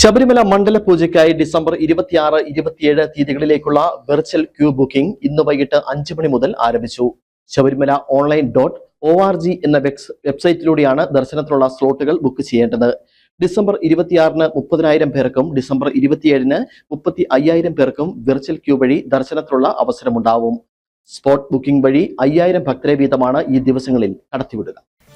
ശബരിമല മണ്ഡല പൂജയ്ക്കായി December ഇരുപത്തിയാറ് ഇരുപത്തിയേഴ് തീയതികളിലേക്കുള്ള virtual queue booking ഇന്ന് വൈകിട്ട് അഞ്ച് മണി മുതൽ ആരംഭിച്ചു. Sabarimala online dot O R G എന്ന വെബ്സൈറ്റിലൂടെയാണ് ദർശനത്തിനുള്ള സ്ലോട്ടുകൾ ബുക്ക് ചെയ്യേണ്ടത്. ഡിസംബർ ഇരുപത്തിയാറിന് മുപ്പതിനായിരം പേർക്കും ഡിസംബർ ഇരുപത്തിയേഴിന് മുപ്പത്തി അയ്യായിരം പേർക്കും വെർച്വൽ ക്യൂ വഴി ദർശനത്തിനുള്ള അവസരമുണ്ടാവും. സ്പോട്ട് ബുക്കിംഗ് വഴി അയ്യായിരം ഭക്തരെ വീതമാണ് ഈ ദിവസങ്ങളിൽ കടത്തിവിടുക.